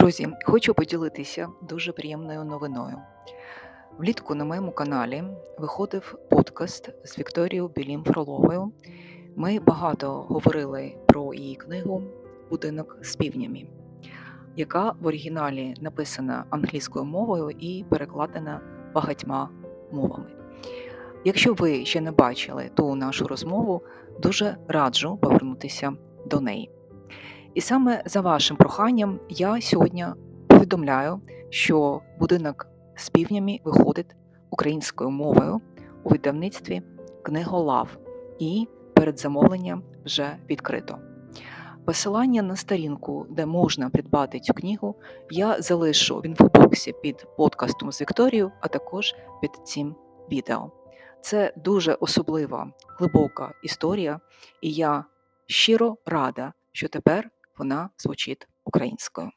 Друзі, хочу поділитися дуже приємною новиною. Влітку на моєму каналі виходив подкаст з Вікторією Білім Фроловою. Ми багато говорили про її книгу Будинок з півнями, яка в оригіналі написана англійською мовою і перекладена багатьма мовами. Якщо ви ще не бачили ту нашу розмову, дуже раджу повернутися до неї. І саме за вашим проханням я сьогодні повідомляю, що будинок з півнями виходить українською мовою у видавництві Книголав і передзамовлення вже відкрито. Посилання на сторінку, де можна придбати цю книгу, я залишу в інфобоксі під подкастом з Вікторією, а також під цим відео. Це дуже особлива, глибока історія, і я щиро рада, що тепер вона звучить українською.